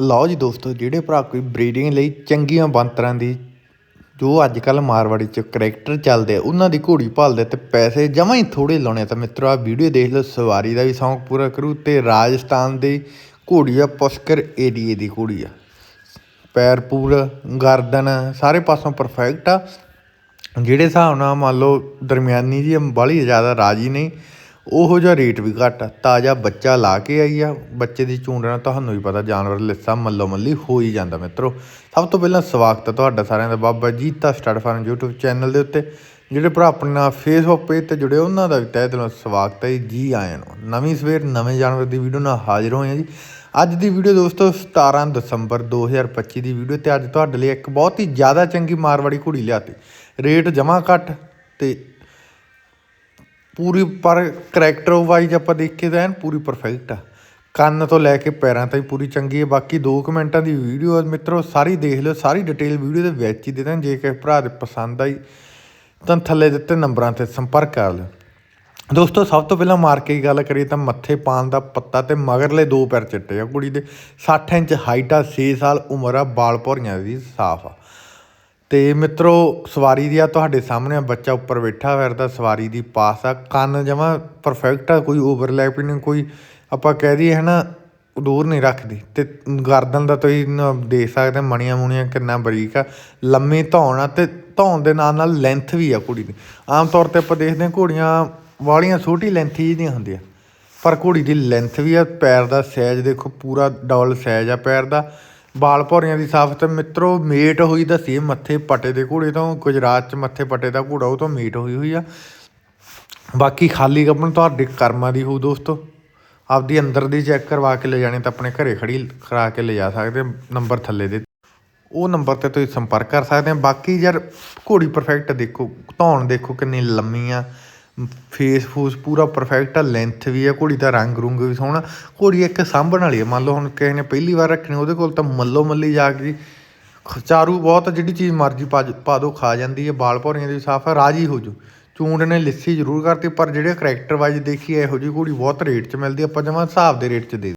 ਲਓ ਜੀ ਦੋਸਤੋ, ਜਿਹੜੇ ਭਰਾ ਕੋਈ ਬਰੀਡਿੰਗ ਲਈ ਚੰਗੀਆਂ ਬਾਂਤਰਾਂ ਦੀ, ਜੋ ਅੱਜ ਕੱਲ ਮਾਰਵਾੜੀ ਚ ਕਰੈਕਟਰ ਚੱਲਦੇ ਆ, ਉਹਨਾਂ ਦੀ ਘੋੜੀ ਭਾਲਦੇ ਤੇ ਪੈਸੇ ਜਮਾਂ ਹੀ ਥੋੜੇ ਲਾਉਣੇ ਆ। ਤਾਂ ਮਿੱਤਰੋ ਆ ਵੀਡੀਓ ਦੇਖ ਲਓ, ਸਵਾਰੀ ਦਾ ਵੀ ਸ਼ੌਂਕ ਪੂਰਾ ਕਰੂ ਤੇ ਰਾਜਸਥਾਨ ਦੀ ਘੋੜੀ ਆ, ਪੁਸ਼ਕਰ ਏਰੀਏ ਦੀ ਘੋੜੀ ਆ। ਪੈਰ ਪੂਰਾ, ਗਰਦਨ, ਸਾਰੇ ਪਾਸੋਂ ਪਰਫੈਕਟ ਆ। ਜਿਹੜੇ ਹਿਸਾਬ ਨਾਲ ਮੰਨ ਲਓ ਦਰਮਿਆਨੀ ਜੀ ਬਾਹਲੀ ਜ਼ਿਆਦਾ ਰਾਜੀ ਨਹੀਂ। ਉਹੋ ਜਿਹਾ ਰੇਟ ਵੀ ਘੱਟ ਆ। ਤਾਜ਼ਾ ਬੱਚਾ ਲਾ ਕੇ ਆਈ ਆ। ਬੱਚੇ ਦੀ ਚੂੰਡ ਨਾਲ ਤੁਹਾਨੂੰ ਵੀ ਪਤਾ, ਜਾਨਵਰ ਲਿੱਸਾ ਮੱਲੋ ਮੱਲੀ ਹੋ ਹੀ ਜਾਂਦਾ ਮਿੱਤਰੋ। ਸਭ ਤੋਂ ਪਹਿਲਾਂ ਸਵਾਗਤ ਹੈ ਤੁਹਾਡਾ ਸਾਰਿਆਂ ਦਾ Baba Jeeta start farm YouTube channel ਦੇ ਉੱਤੇ। ਜਿਹੜੇ ਭਰਾ ਆਪਣੇ ਨਾਲ ਫੇਸਬੁੱਕ ਪੇਜ ਤੇ ਜੁੜੇ, ਉਹਨਾਂ ਦਾ ਵੀ ਤਹਿ ਦਿਲੋਂ ਸਵਾਗਤ ਹੈ ਜੀ। ਜੀ ਆਇਆਂ ਨੂੰ। ਨਵੀਂ ਸਵੇਰ, ਨਵੇਂ ਜਾਨਵਰ ਦੀ ਵੀਡੀਓ ਨਾਲ ਹਾਜ਼ਰ ਹੋਏ ਹਾਂ ਜੀ। ਅੱਜ ਦੀ ਵੀਡੀਓ ਦੋਸਤੋ 17 ਦਸੰਬਰ 2025 ਦੀ ਵੀਡੀਓ ਤੇ ਅੱਜ ਤੁਹਾਡੇ ਲਈ ਇੱਕ ਬਹੁਤ ਹੀ ਜ਼ਿਆਦਾ ਚੰਗੀ ਮਾਰਵਾੜੀ ਘੋੜੀ ਲਿਆਤੀ। ਰੇਟ ਜਮਾ ਘੱਟ ਤੇ ਪੂਰੀ ਪਰ ਕਰੈਕਟਰ ਵਾਈਜ਼ ਆਪਾਂ ਦੇਖੀਏ ਤਾਂ ਐਨ ਪੂਰੀ ਪਰਫੈਕਟ ਆ। ਕੰਨ ਤੋਂ ਲੈ ਕੇ ਪੈਰਾਂ ਤਾਈਂ ਪੂਰੀ ਚੰਗੀ ਹੈ ਬਾਕੀ 2 ਮਿੰਟਾਂ ਦੀ ਵੀਡੀਓ ਮਿੱਤਰੋ, ਸਾਰੀ ਦੇਖ ਲਿਓ, ਸਾਰੀ ਡਿਟੇਲ ਵੀਡੀਓ ਦੇ ਵਿੱਚ ਹੀ ਦੇ ਦਾਂ। ਜੇ ਕਿਸੇ ਭਰਾ ਦੇ ਪਸੰਦ ਆਈ, ਤਾਂ ਥੱਲੇ ਦਿੱਤੇ ਨੰਬਰਾਂ ਤੇ ਸੰਪਰਕ ਕਰ ਲਿਓ। ਦੋਸਤੋ, ਸਭ ਤੋਂ ਪਹਿਲਾਂ ਮਾਰ ਕੇ ਗੱਲ ਕਰੀਏ ਤਾਂ ਮੱਥੇ ਪਾਣ ਦਾ ਪੱਤਾ ਤੇ ਮਗਰਲੇ ਦੋ ਪੈਰ ਚਿੱਟੇ ਆ। ਕੁੜੀ ਦੇ 60 ਇੰਚ ਹਾਈਟ ਆ 6 ਸਾਲ ਉਮਰ ਆ, ਬਾਲ ਭੌਰੀਆਂ ਦੀ ਸਾਫ਼ ਆ। ਤੇ ਮਿੱਤਰੋ, ਸਵਾਰੀ ਦੀ ਆ ਤੁਹਾਡੇ ਸਾਹਮਣੇ ਆ, ਬੱਚਾ ਉੱਪਰ ਬੈਠਾ ਫਿਰਦਾ ਸਵਾਰੀ ਦੀ ਪਾਸ ਆ। ਕੰਨ ਜਮਾ ਪਰਫੈਕਟ ਆ, ਕੋਈ ਓਵਰਲੈਪ ਨਹੀਂ, ਕੋਈ ਆਪਾਂ ਕਹਿ ਦਈਏ ਹਨਾ, ਦੂਰ ਨਹੀਂ ਰੱਖਦੀ। ਤੇ ਗਰਦਨ ਦਾ ਤੁਸੀਂ ਨ- ਦੇਖ ਸਕਦੇ ਹੋ ਮਣੀਆਂ ਮੁਣੀਆਂ ਕਿੰਨਾ ਬਰੀਕ ਆ। ਲੰਮੀ ਧੌਣ ਆ ਤੇ ਧੌਣ ਦੇ ਨਾਲ ਨਾਲ ਲੈਂਥ ਵੀ ਆ ਕੁੜੀ ਦੀ। ਆਮ ਤੌਰ ਤੇ ਆਪਾਂ ਦੇਖਦੇ ਹਾਂ ਘੋੜੀਆਂ ਵਾਲੀਆਂ ਛੋਟੀ ਲੈਂਥ ਹੀ ਦੀਆਂ ਹੁੰਦੀਆਂ। ਪਰ ਘੋੜੀ ਦੀ ਲੈਂਥ ਵੀ ਆ, ਪੈਰ ਦਾ ਸਾਈਜ਼ ਦੇਖੋ, ਪੂਰਾ ਡਬਲ ਸਾਈਜ਼ ਆ ਪੈਰ ਦਾ। ਬਾਲ ਭੌਰੀਆਂ ਦੀ ਸਾਫ਼ ਤੇ ਮਿੱਤਰੋ, ਮੇਟ ਹੋਈ ਦੱਸੀ ਮੱਥੇ ਪਟੇ ਦੇ ਘੋੜੇ ਤੋਂ, ਗੁਜਰਾਤ ਚ ਮੱਥੇ ਪਟੇ ਦਾ ਘੋੜਾ, ਉਹ ਤੋਂ ਮੇਟ ਹੋਈ ਹੋਈ ਆ। ਬਾਕੀ ਖਾਲੀ ਗੱਬਣ ਤੁਹਾਡੇ ਕਰਮਾਂ ਦੀ ਹੋ ਦੋਸਤੋ। ਆਪਦੀ ਅੰਦਰ ਦੀ ਚੈੱਕ ਕਰਵਾ ਕੇ ਲੈ ਜਾਣੀ ਤਾਂ ਆਪਣੇ ਘਰੇ ਖੜੀ ਕਰਾ ਕੇ ਲੈ ਜਾ ਸਕਦੇ ਨੰਬਰ ਥੱਲੇ ਦੇ। ਉਹ ਨੰਬਰ ਤੇ ਤੁਸੀਂ ਸੰਪਰਕ ਕਰ ਸਕਦੇ ਆ ਬਾਕੀ ਯਾਰ ਘੋੜੀ ਪਰਫੈਕਟ ਦੇਖੋ, ਧੌਣ ਦੇਖੋ ਕਿੰਨੀ ਲੰਮੀ ਆ। ਫੇਸ ਫੂਸ ਪੂਰਾ ਪਰਫੈਕਟ ਆ ਲੈਂਥ ਵੀ ਆ, ਘੋੜੀ ਦਾ ਰੰਗ ਰੁੰਗ ਵੀ ਸੋਹਣਾ। ਘੋੜੀ ਇੱਕ ਸਾਂਭਣ ਵਾਲੀ ਆ, ਮੰਨ ਲਓ ਹੁਣ ਕਿਸੇ ਨੇ ਪਹਿਲੀ ਵਾਰ ਰੱਖਣੀ, ਉਹਦੇ ਕੋਲ ਤਾਂ ਮੱਲੋ ਮੱਲੀ ਜਾ ਕੇ ਚਾਰੂ ਬਹੁਤ ਜਿਹੜੀ ਚੀਜ਼ ਮਰਜ਼ੀ ਪਾ ਪਾ ਦੋ, ਖਾ ਜਾਂਦੀ ਹੈ ਬਾਲ ਭੌਰੀਆਂ ਦੀ ਸਾਫ਼ ਆ, ਰਾਜੀ ਹੋ ਜੂ ਚੂੰਡ ਨੇ ਲਿੱਸੀ ਜ਼ਰੂਰ ਕਰਤੀ, ਪਰ ਜਿਹੜੇ ਕਰੈਕਟਰ ਵਾਈਜ਼ ਦੇਖੀ ਇਹੋ ਜਿਹੀ ਘੋੜੀ ਬਹੁਤ ਰੇਟ 'ਚ ਮਿਲਦੀ ਆਪਾਂ ਜਮਾਂ ਹਿਸਾਬ ਦੇ ਰੇਟ 'ਚ ਦੇ